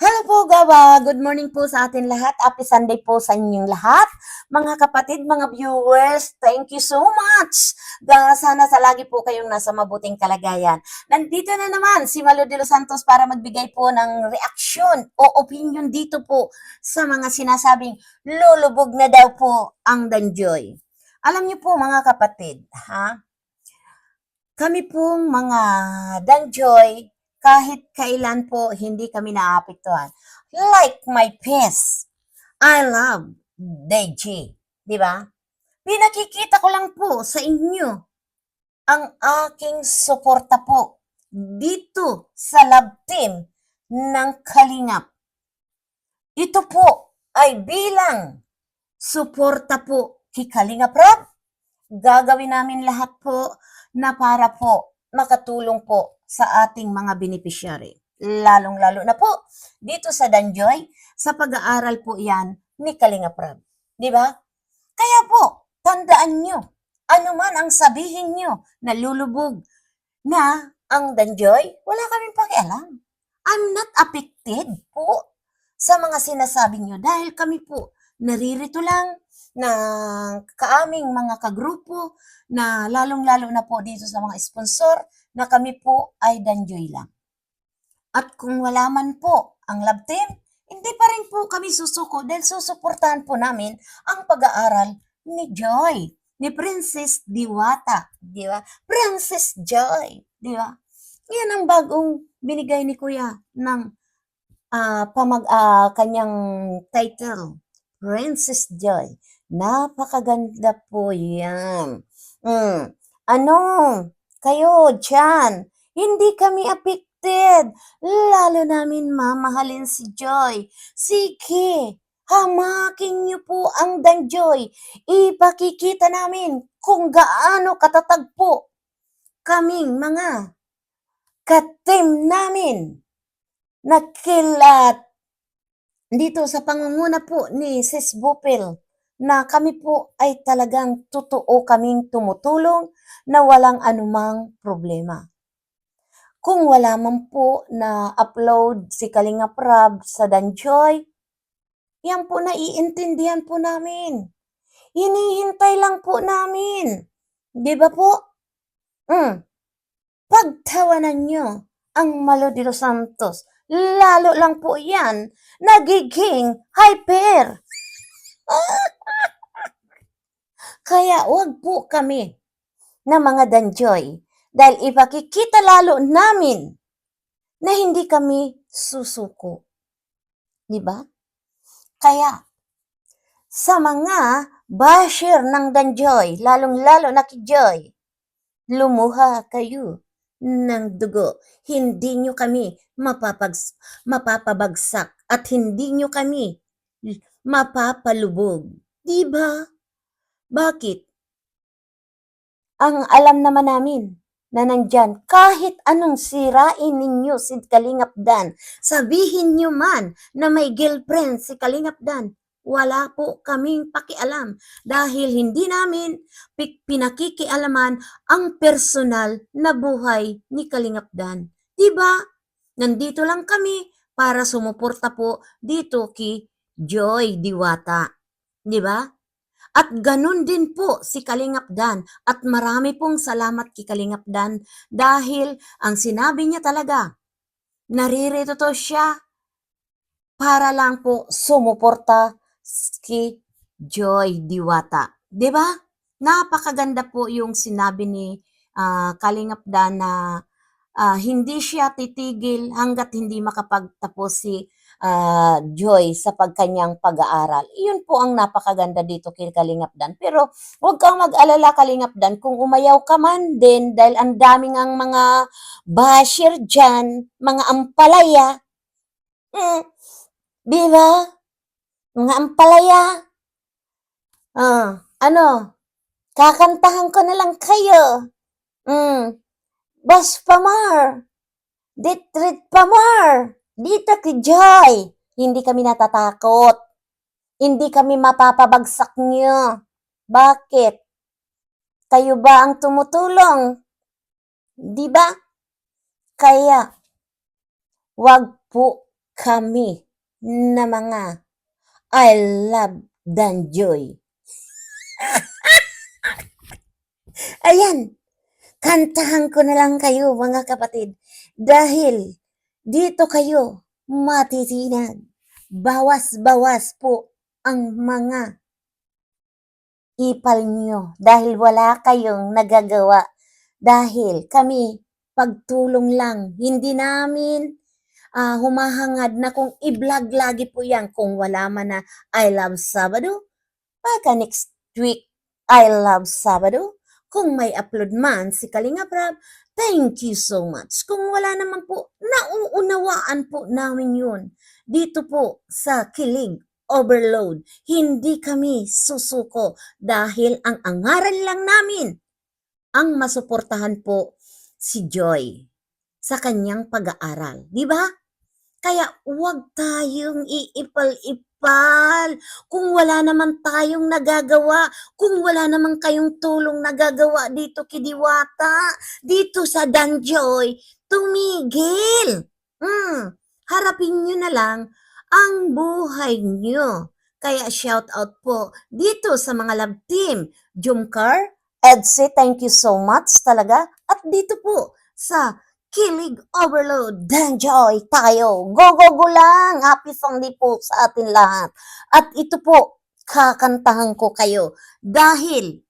Hello po, Gawa. Good morning po sa atin lahat. Happy Sunday po sa inyong lahat. Mga kapatid, mga viewers, thank you so much. Sana sa lagi po kayong nasa mabuting kalagayan. Nandito na naman si Malo de los Santos para magbigay po ng reaksyon o opinion dito po sa mga sinasabing lulubog na daw po ang Danjoy. Alam niyo po mga kapatid, ha? Kami pong mga Danjoy, kahit kailan po hindi kami naapektuhan. Like my piece. I love Deji. Di ba? Pinakikita ko lang po sa inyo ang aking suporta po dito sa love team ng Kalingap. Ito po ay bilang suporta po kay Kalingap Rob. Gagawin namin lahat po na para po makatulong po sa ating mga beneficiary. Lalong-lalo na po dito sa Danjoy, sa pag-aaral po yan ni Kalinga Prab. Di ba? Kaya po, tandaan nyo, ano man ang sabihin nyo na lulubog na ang Danjoy, wala kaming pakialam. I'm not affected po sa mga sinasabi nyo dahil kami po naririto lang ng kaaming mga kagrupo na lalong-lalo na po dito sa mga sponsor na kami po ay danjoy lang. At kung wala man po ang love team, hindi pa rin po kami susuko dahil susuportahan po namin ang pag-aaral ni Joy, ni Princess Diwata, di ba? Princess Joy, di ba? Yan ang bagong binigay ni Kuya ng ah, pamag ah, kanyang title, Princess Joy. Napakaganda po yan. Mm. Ano? Kayo dyan, hindi kami affected. Lalo namin mamahalin si Joy. Sige, hamakin niyo po ang Danjoy. Ipakikita namin kung gaano katatag po kaming mga katim namin na kilat dito sa pangunguna po ni Sis Bupil na kami po ay talagang totoo kaming tumutulong na walang anumang problema. Kung wala man po na upload si Kalinga Prab sa Danjoy, yan po naiintindihan po namin. Hinihintay lang po namin. Di ba po? Mm. Pagtawanan nyo ang Malo de los Santos, lalo lang po yan, nagiging hyper. Kaya wag po kami na mga danjoy dahil ipakikita lalo namin na hindi kami susuko. Di ba? Kaya sa mga basher ng danjoy, lalong-lalo na kay lumuha kayo ng dugo. Hindi nyo kami mapapags- mapapabagsak at hindi nyo kami mapapalubog. Di ba? Bakit? Ang alam naman namin na nandyan, kahit anong sirain ninyo si Kalingap Dan, sabihin nyo man na may girlfriend si Kalingap Dan, wala po kaming pakialam dahil hindi namin pi- pinakikialaman ang personal na buhay ni Kalingap Dan. Diba? Nandito lang kami para sumuporta po dito kay Joy Diwata. Diba? At ganun din po si Kalingap Dan at marami pong salamat kay Kalingap Dan dahil ang sinabi niya talaga, naririto to siya para lang po sumuporta kay Joy Diwata. 'Di ba? Napakaganda po yung sinabi ni ah, Kalingap na ah, hindi siya titigil hanggat hindi makapagtapos si ah, Joy sa pagkanyang pag-aaral. Iyon po ang napakaganda dito kay Kalingap Dan. Pero huwag kang mag-alala Kalingap Dan kung umayaw ka man din dahil ang daming ang mga basher dyan, mga ampalaya. Mm, di? Mga ampalaya. Ah, ano? Kakantahan ko na lang kayo. Mm. Boss Pamar. Ditrit Pamar. Dito kay Joy. Hindi kami natatakot. Hindi kami mapapabagsak niyo. Bakit? Kayo ba ang tumutulong? Di ba? Kaya, wag po kami na mga I love Danjoy. Ayan, kantahan ko na lang kayo mga kapatid dahil dito kayo matitinag. Bawas-bawas po ang mga ipal nyo dahil wala kayong nagagawa. Dahil kami, pagtulong lang, hindi namin ah, humahangad na kung i-vlog lagi po yan kung wala man na I love Sabado. Baka next week, I love Sabado. Kung may upload man si Kalinga Prab, thank you so much. Kung wala naman po, nauunawaan po namin yun. Dito po sa Kilig Overload, hindi kami susuko dahil ang angaran lang namin ang masuportahan po si Joy sa kanyang pag-aaral. Di ba? Kaya huwag tayong iipal-ipal kung wala naman tayong nagagawa, kung wala naman kayong tulong nagagawa dito kidiwata, dito sa Danjoy, tumigil. Mm, harapin nyo na lang ang buhay nyo. Kaya shout out po dito sa mga love team, Jumcar, Edse, thank you so much talaga. At dito po sa Kilig Overload, Danjoy tayo. Go, go, go lang. Happy Sunday po sa atin lahat. At ito po, kakantahan ko kayo dahil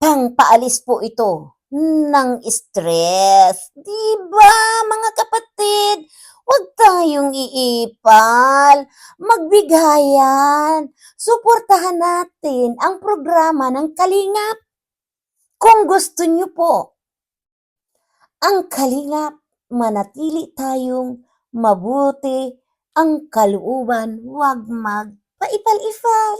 pangpaalis po ito ng stress. Diba, mga kapatid? Huwag tayong iipal. Magbigayan. Suportahan natin ang programa ng Kalingap. Kung gusto nyo po, ang Kalingap, manatili tayong mabuti ang kalooban, huwag magpaipal-ipal.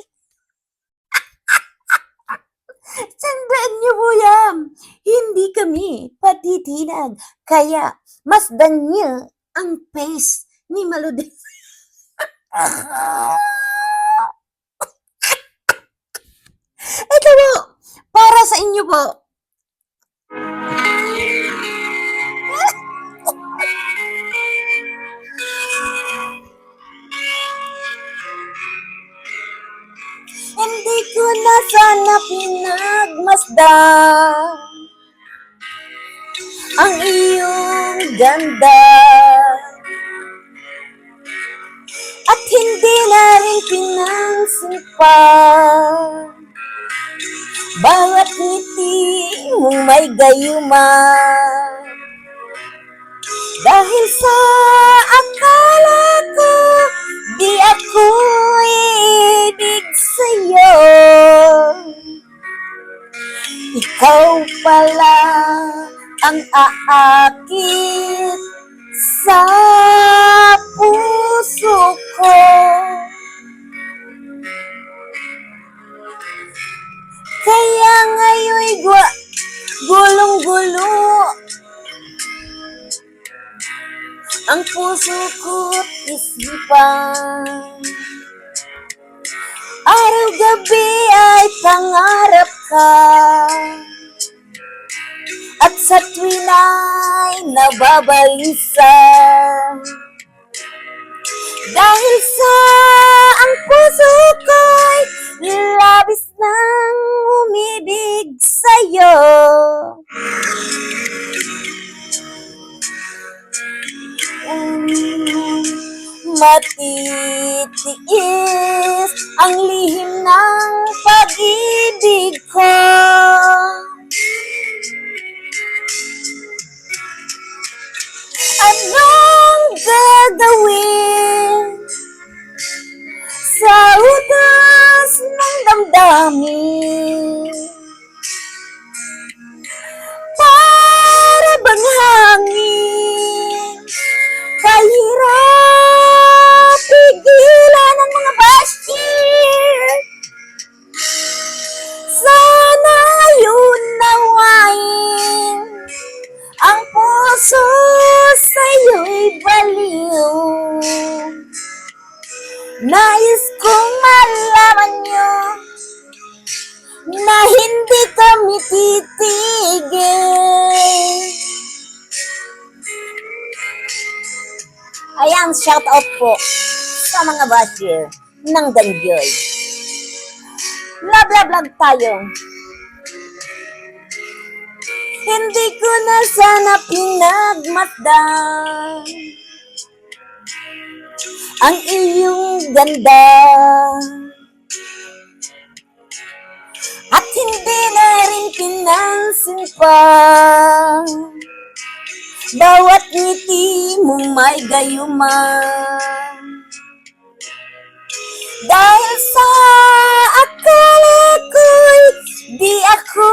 Tandaan niyo po yan. Hindi kami patitinag. Kaya, masdan niyo ang face ni Maludi. Ito po, para sa inyo po. Na sana pinagmasdan ang iyong ganda. At hindi na rin pinansipan Bawat ngiti mong may gayuman Dahil sa akala ko Di ako ibig sa'yo. Ikaw pala ang aakit sa puso ko. Kaya ngayon'y gwa, gulong-gulo Ang puso ko't isipan. Araw-gabi ay pangarap ka. At sa tuwin ay nababalisa Dahil sa Matitiis ang lihim ng pag-ibig ko Anong gagawin sa utas ng damdamin? Nais kong malaman nyo na hindi kami titigil. Ayan, shout out po sa mga basher ng Danjoy. Love, love tayo. Hindi ko na sana pinagmasdan ang iyong ganda. At hindi na rin pinansin pa Bawat ngiti mong may gayuma Dahil sa akala ko'y di ako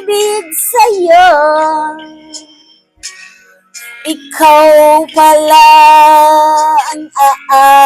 ibig sa'yo Ikaw pala ang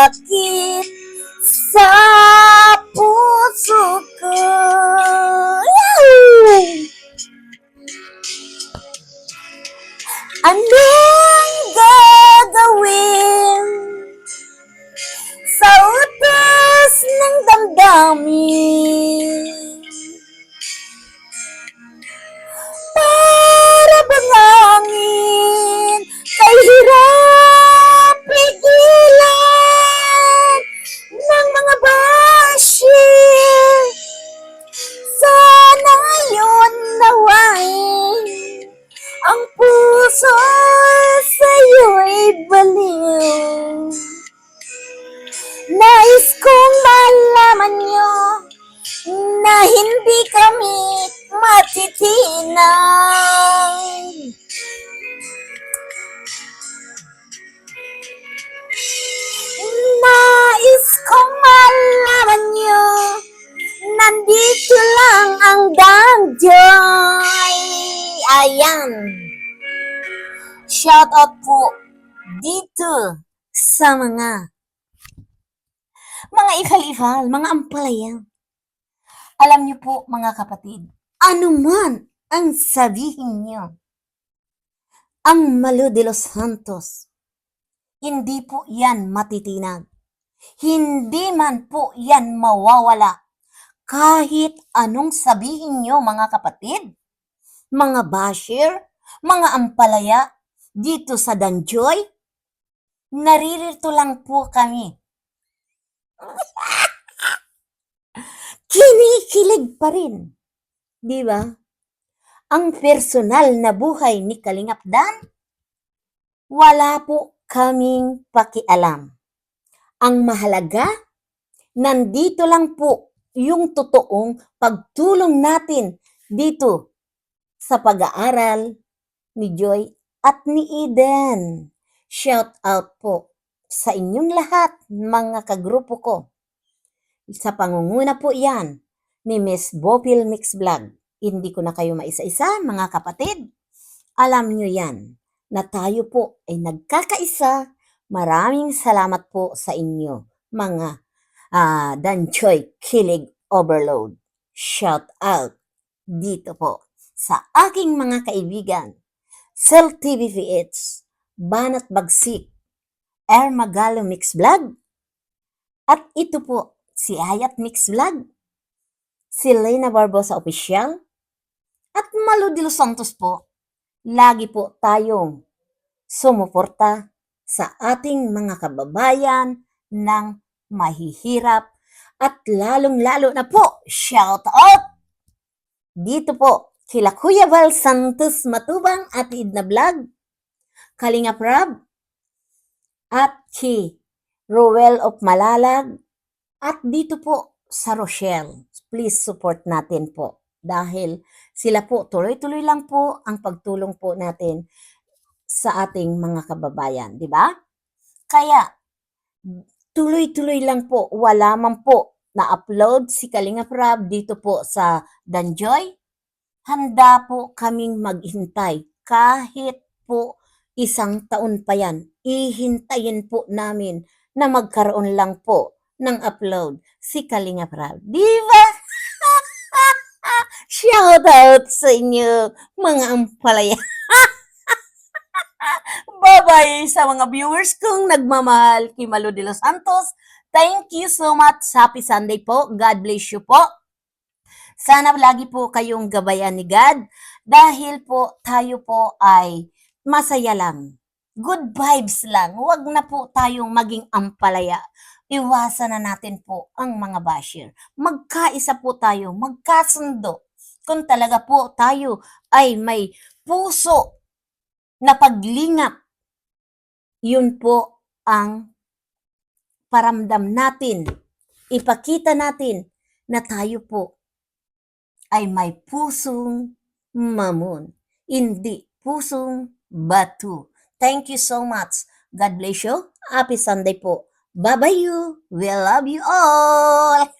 Ayan. Shout out po dito sa mga mga ikalifal, mga ampalaya. Alam niyo po mga kapatid, ano man ang sabihin niyo, ang Malo de los Santos, hindi po yan matitinag. Hindi man po yan mawawala kahit anong sabihin nyo mga kapatid, mga basher, mga ampalaya, dito sa Danjoy, naririto lang po kami. Kinikilig pa rin. Di ba? Ang personal na buhay ni Kalingap Dan, wala po kaming pakialam. Ang mahalaga, nandito lang po yung totoong pagtulong natin dito sa pag-aaral ni Joy at ni Eden. Shout out po sa inyong lahat, mga kagrupo ko. Sa pangunguna po yan ni Miss Bopil Mix Vlog. Hindi ko na kayo maisa-isa, mga kapatid. Alam nyo yan, na tayo po ay nagkakaisa. Maraming salamat po sa inyo, mga ah Danchoy Kilig Overload. Shout out dito po sa aking mga kaibigan. Cell TV VH, Banat Bagsik, Air Magalo Mix Vlog, at ito po si Ayat Mix Vlog, si Lena Barbosa Official, at Malo de los Santos po. Lagi po tayong sumuporta sa ating mga kababayan ng mahihirap at lalong-lalo na po, shout out dito po kila Kuya Val Santos Matubang at na Vlog, Kalinga Prab, at ki Roel of Malalag, at dito po sa Rochelle. Please support natin po dahil sila po tuloy-tuloy lang po ang pagtulong po natin sa ating mga kababayan, di ba? Kaya tuloy-tuloy lang po. Wala man po na-upload si Kalinga Prab dito po sa Danjoy. Handa po kaming maghintay kahit po isang taon pa yan. Ihintayin po namin na magkaroon lang po ng upload si Kalinga Prab. Di ba? Shout out sa inyo, mga ampalaya. Bye-bye sa mga viewers kong nagmamahal kay Malo de los Santos. Thank you so much. Happy Sunday po. God bless you po. Sana lagi po kayong gabayan ni God dahil po tayo po ay masaya lang good vibes lang. Huwag na po tayong maging ampalaya. Iwasan na natin po ang mga basher. Magkaisa po tayo, magkasundo. Kung talaga po tayo ay may puso na paglingap, yun po ang paramdam natin. Ipakita natin na tayo po ay may pusong mamon, hindi pusong batu. Thank you so much. God bless you. Happy Sunday po. Bye-bye you. We love you all.